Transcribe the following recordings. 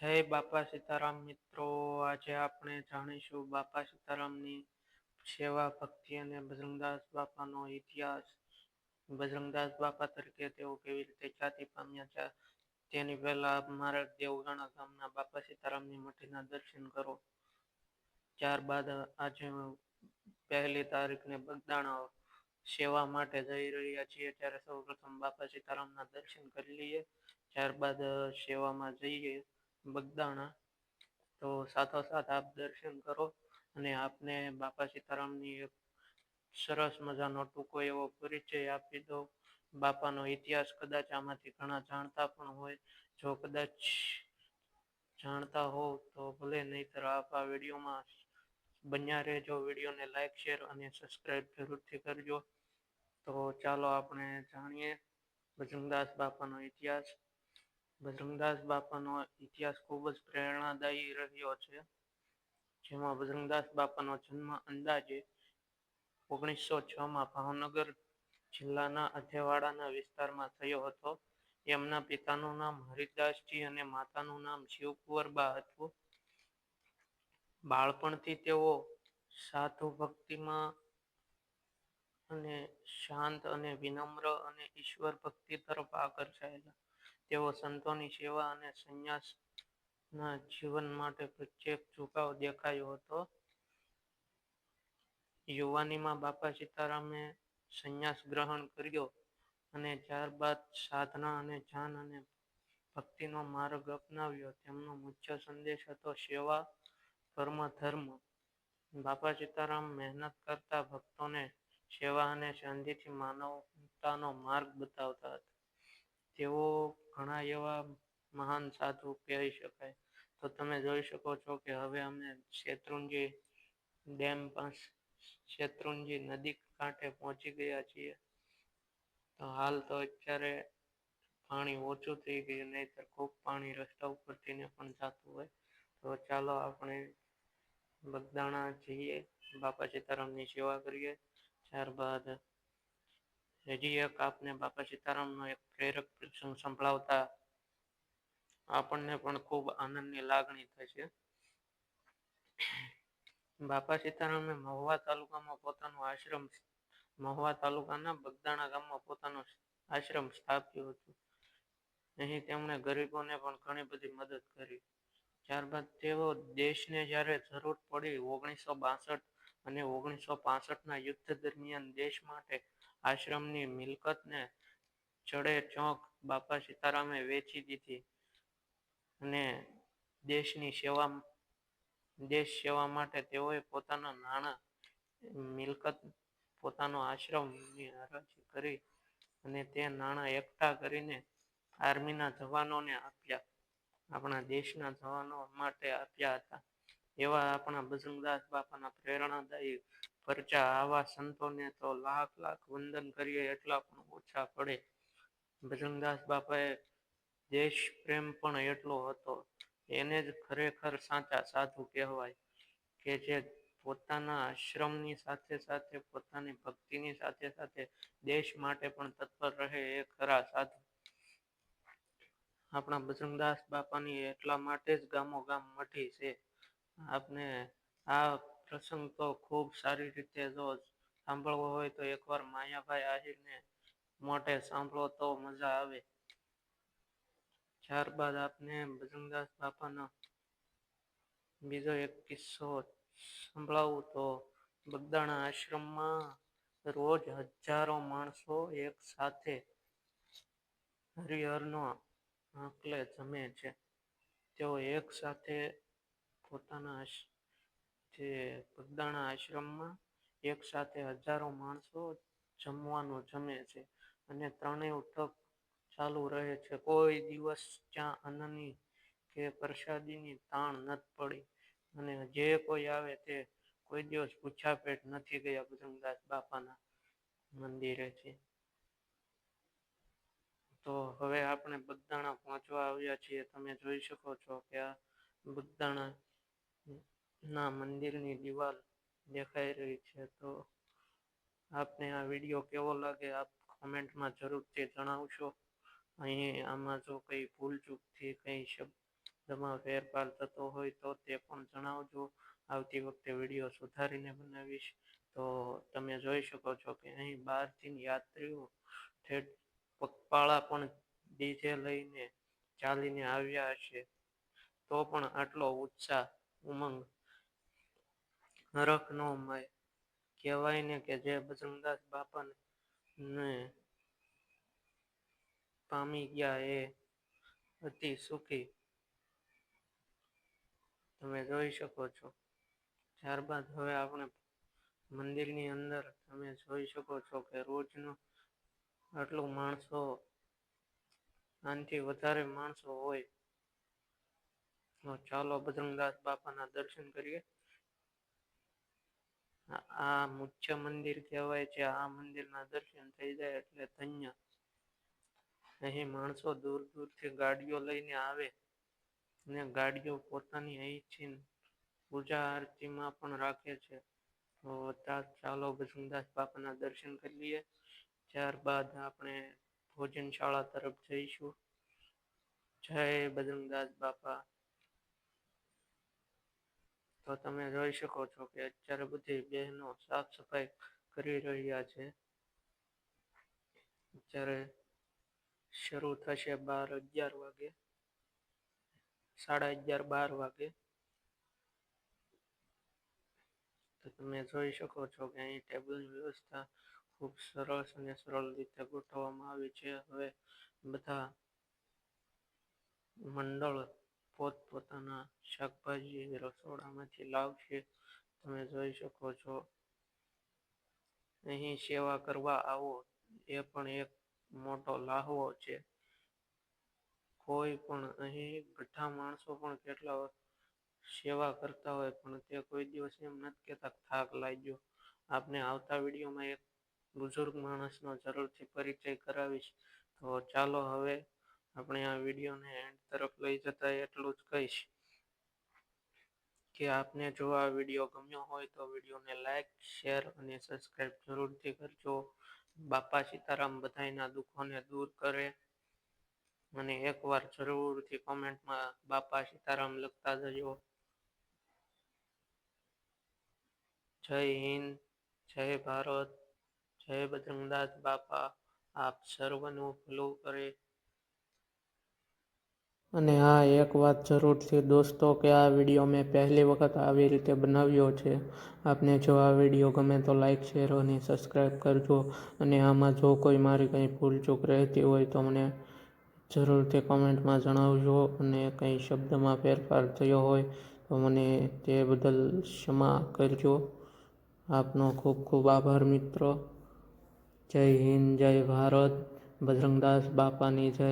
જય બાપા સીતારામ મિત્રો. આજે આપણે જાણીશું બાપા સીતારામની સેવા, ભક્તિ અને બજરંગદાસ બાપાનો ઇતિહાસ. બજરંગદાસ બાપા તરીકે તેઓ કેવી રીતે ખ્યાતિ પામ્યા છે તેની પહેલા મારા દેવગણા ગામના બાપા સીતારામની મઠીના દર્શન કરો. ત્યારબાદ આજે પહેલી તારીખને બગદાણા સેવા માટે જઈ રહ્યા છીએ. ત્યારે સૌપ્રથમ બાપા સીતારામના દર્શન કરી લઈએ. ત્યારબાદ સેવામાં જઈએ. બગદાણા. તો સાથોસાથ આપ દર્શન કરો અને આપને બાપા સીતારામની એક સરસ મજાનો ટૂંકો એવો પરિચય આપી દો. બાપાનો ઇતિહાસ કદાચ આમાંથી ઘણા જાણતા પણ હોય. જો કદાચ જાણતા હોવ તો ભલે નહીતર આપ આ વિડીયોમાં બન્યા રહેજો. વિડીયોને લાઈક, શેર અને સબસ્ક્રાઈબ જરૂરથી કરજો. તો ચાલો આપણે જાણીએ ભજનદાસ બાપાનો ઇતિહાસ. બજરંગદાસ બાપાનો ઇતિહાસ ખૂબ જ પ્રેરણાદાયી રહ્યો છે. જેમાં બજરંગદાસ બાપાનો જન્મ અંદાજે ઓગણીસો છમાં ભાવનગર જિલ્લાના અધેવાડાના વિસ્તારમાં થયો હતો. એમના પિતાનું નામ હરિદાસજી અને માતાનું નામ શિવકુંવરબા હતું. બાળપણથી તેઓ સાધુ ભક્તિમાં અને શાંત અને વિનમ્ર અને ઈશ્વર ભક્તિ તરફ આકર્ષાયેલા. તેઓ સંતોની સેવા અને સંન્યાસના જીવન માટે પ્રત્યેક ઝુકાવ દેખાયો હતો. યુવાનીમાં બાપા સીતારામે સંન્યાસ ગ્રહણ કર્યો અને ત્યારબાદ સાધના અને ધ્યાન અને ભક્તિનો માર્ગ અપનાવ્યો. તેમનો મુખ્ય સંદેશ હતો સેવા, કર્મ, ધર્મ. બાપા સીતારામ મહેનત કરતા ભક્તોને સેવા અને શાંતિથી માનવતાનો માર્ગ બતાવતા હતા. તેઓ ઘણા એવા મહાન સાધુ કહી શકાય. તો તમે જોઈ શકો છો કે હવે અમે શેત્રુંજી ડેમ પાસે શેત્રુંજી નદી કાંઠે પહોંચી ગયા છીએ. તો હાલ તો અત્યારે પાણી ઓછું થઈ ગયું, નહીતર ખૂબ પાણી રસ્તા ઉપરથી ને પણ જતું હોય. તો ચાલો આપણે બગદાણા જઈએ બાપા સીતારામની સેવા કરીએ. ત્યારબાદ હજી એક આપને બાપા સીતારામનો એક પ્રેરક પ્રસંગ સંભળાવતા આપણને પણ ખૂબ આનંદની લાગણી થશે બાપા સીતારામે મહુવા તાલુકામાં પોતાનો આશ્રમ મહુવા તાલુકાના બગદાણા ગામમાં પોતાનો આશ્રમ સ્થાપ્યો હતો. અહીં તેમણે ગરીબોને પણ ઘણી બધી મદદ કરી. ત્યારબાદ તેઓ દેશને જ્યારે જરૂર પડી ઓગણીસો બાસઠ અને ઓગણીસો પાસઠના યુદ્ધ દરમિયાન દેશ માટે આશ્રમની મિલકતને ચડે ચોક બાપા સીતારામે વેચી દીધી અને દેશની સેવા, દેશ સેવા માટે તેઓએ પોતાના નાણાં, મિલકત, પોતાનો આશ્રમની હરાજી કરી અને તે નાણાં એકઠા કરીને આર્મીના જવાનોને આપ્યા. આપણા દેશના જવાનો માટે આપ્યા હતા. એવા આપણા બજરંગદાસ બાપાના પ્રેરણાદાયી પરચા, આવા સંતોને તો લાખ લાખ વંદન કરીએ એટલા પણ ઓછા પડે. બજરંગદાસ બાપાએ દેશ પ્રેમ પણ એટલો હતો, એને જ ખરેખર સાચા સાધુ કહેવાય કે જે પોતાના આશ્રમની સાથે સાથે, પોતાની ભક્તિની સાથે સાથે દેશ માટે પણ તત્પર રહે એ ખરા સાધુ. આપણા બજરંગદાસ બાપાની એટલા માટે જ ગામો ગામ મઠી છે. આપને આ પ્રસંગ તો ખૂબ સારી રીતે જો સાંભળવો હોય તો એકવાર માયાભાઈ આહિરને મોટે સાંભળો તો મજા આવે. ત્યારબાદ આપને ભજનદાસ બાપાનો બીજો એક કિસ્સો સંભળાવું તો બગદાણા આશ્રમમાં રોજ હજારો માણસો એક સાથે હરિહરનો આંકલે જમે છે. તેઓ એક સાથે પોતાના જે પગદાણા આશ્રમમાં એક સાથે હજારો માણસો જમવાનું જમે છે અને ત્રણેય ઉઠક ચાલુ રહે છે. કોઈ દિવસ ત્યાં અન્નની કે પ્રસાદીની તાણ નથી પડી અને જે કોઈ આવે તે કોઈ દિવસ પૂછા પેટ નથી ગયા બજરંગદાસ બાપાના મંદિરેથી તો હવે આપણે બગદાણા પહોંચવા આવ્યા છીએ. તમે જોઈ શકો છો કે આ બગદાણા ના, મંદિરની દિવાલ દેખાઈ રહી છે. તો આપને આ વીડિયો કેવો લાગે આપ કોમેન્ટમાં જરૂરથી જણાવશો. અહીં આમાં જો કંઈ ભૂલચૂકથી કંઈ શબ્દમાં ફેરફાર થતો હોય તો તે પણ જણાવજો. આવતી વખતે વીડિયો સુધારીને બનાવીશ. તો તમે જોઈ શકો છો કે અહીં બહારથી યાત્રીઓ ઠેઠ પગપાળા પણ ડીજે લઈને ચાલીને આવ્યા હશે. તો પણ આટલો ઉત્સાહ, ઉમંગ હરખ નો માય કહેવાય ને કે જે બજરંગદાસ બાપાને પામી ગયા એ અતિ સુખી. તમે જોઈ શકો છો. ત્યારબાદ હવે આપણે મંદિરની અંદર તમે જોઈ શકો છો કે રોજનું આટલું માણસો, આનાથી વધારે માણસો હોય. ચાલો બજરંગદાસ બાપાના દર્શન કરીએ. આ- મુખ્ય મંદિર કહેવાય છે. આ મંદિરના દર્શન થઈ જાય એટલે ધન્ય. અહીં માણસો દૂર દૂરથી ગાડીઓ લઈને આવે અને ગાડીઓ પોતાની અહીંથી પૂજા આરતીમાં પણ રાખે છે. ચાલો બજરંગદાસ બાપાના દર્શન કરી લઈએ. ત્યારબાદ આપણે ભોજનશાળા તરફ જઈશું. જય બજરંગદાસ બાપા. તો તમે જોઈ શકો છો કે અત્યારે બધી બહેનો સાફ સફાઈ કરી રહ્યા છે. અત્યારે શરૂ થશે બાર અગિયાર વાગે, સાડા અગિયાર બાર વાગે. તો તમે જોઈ શકો છો કે અહીં ટેબલની વ્યવસ્થા ખૂબ સરસ અને સરળ રીતે ગોઠવવામાં આવી છે. હવે બધા મંડળ પોતપોતાના શાકભાજી રસોડામાંથી લાવશે. તમે જોઈ શકો છો. અહીં સેવા કરવા આવો એ પણ એક મોટો લાહવો છે. કોઈ પણ અહીં બધા માણસો પણ કેટલા સેવા કરતા હોય પણ તે કોઈ દિવસ એમ નથી કહેતા થાક લાગ્યો. આપને આવતા વિડીયોમાં એક બુઝુર્ગ માણસનો જરૂરથી પરિચય કરાવીશ. તો ચાલો હવે આપણે આ વિડીયોને એન્ડ તરફ લઈ જતા એટલું જ કહીશ. કે આપને જો આ વીડિયો ગમ્યો હોય તો વિડીયોને લાઈક શેર અને સબસ્ક્રાઈબ જરૂરથી કરજો. બાપા સીતારામ બધાયના દુઃખોને દૂર કરે અને એકવાર જરૂરથી કોમેન્ટમાં બાપા સીતારામ લખતા જજો. જય હિન્દ, જય ભારત, જય બજરંગદાસ બાપા. આપ સર્વનું ભલું કરે. અને હા એક વાત જરૂરથી દોસ્તો, કે આ વીડિયો મેં પહેલી વખત આવી રીતે બનાવ્યો છે. આપને જો આ વીડિયો ગમે તો લાઇક શેર અને સબસ્ક્રાઈબ કરજો. અને આમાં જો કોઈ મારી કંઈ ભૂલચૂક રહેતી હોય તો મને જરૂરથી કોમેન્ટમાં જણાવજો અને કંઈ શબ્દમાં ફેરફાર થયો હોય તો મને તે બદલ ક્ષમા કરજો. આપનો ખૂબ ખૂબ આભાર, મિત્રો. જય હિન્દ, જય ભારત. બજરંગદાસ બાપાની જય.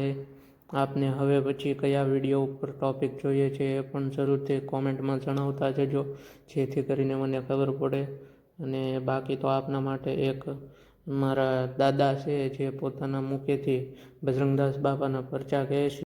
આપને હવે પછી કયા વીડિયો ઉપર ટોપિક જોઈએ છે એ પણ જરૂરથી કોમેન્ટમાં જણાવતા જજો, જેથી કરીને મને ખબર પડે. અને બાકી તો આપના માટે એક મારા દાદા છે જે પોતાના મુખેથી બજરંગદાસ બાપાના પરચા કહે છે.